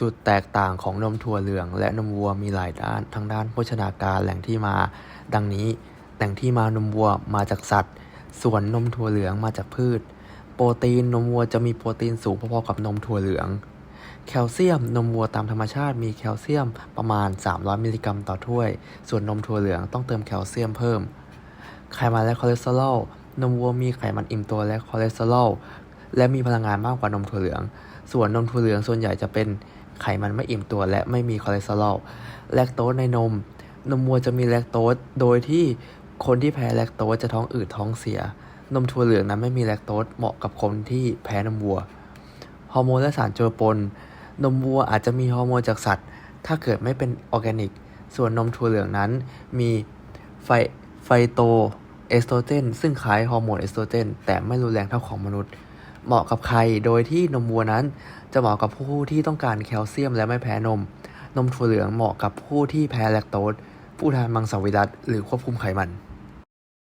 จุดแตกต่างของนมถั่วเหลืองและนมวัวมีหลายด้านทั้งด้านโภชนาการแหล่งที่มา ดังนี้แหล่งที่มานมวัวมาจากสัตว์ ส่วนนมถั่วเหลืองมาจากพืช โปรตีนนมวัวจะมีโปรตีนสูงพอๆกับนมถั่วเหลือง แคลเซียมนมวัวตามธรรมชาติมีแคลเซียมประมาณ 300 มิลลิกรัมต่อถ้วย ส่วนนมถั่วเหลืองต้องเติมแคลเซียมเพิ่ม ไขมันและคอเลสเตอรอลนมวัวมีไขมันอิ่มตัวและคอเลสเตอรอลและมีพลังงานมากกว่านมถั่วเหลือง ส่วนนมถั่วเหลืองส่วนใหญ่จะเป็น ไขมันไม่อิ่มตัวและไม่มีคอเลสเตอรอลแลคโตสในนม นมวัวจะมีแลคโตสโดยที่คนที่แพ้แลคโตสจะท้องอืดท้องเสีย นมถั่วเหลืองนั้นไม่มีแลคโตสเหมาะกับคนที่แพ้นมวัวฮอร์โมนและสารเจือปน นมวัวอาจจะมีฮอร์โมนจากสัตว์ ถ้าเกิดไม่เป็นออร์แกนิก ส่วนนมถั่วเหลืองนั้นมีไฟไฟโตเอสโตรเจนซึ่งคล้ายฮอร์โมนเอสโตรเจนแต่ไม่รุนแรงเท่าของมนุษย์ เหมาะกับใคร โดยที่นมวัวนั้น จะเหมาะกับผู้ที่ต้องการแคลเซียมและไม่แพ้นม นมถั่วเหลืองเหมาะกับผู้ที่แพ้แลคโตสผู้ทานมังสวิรัตหรือควบคุมไขมัน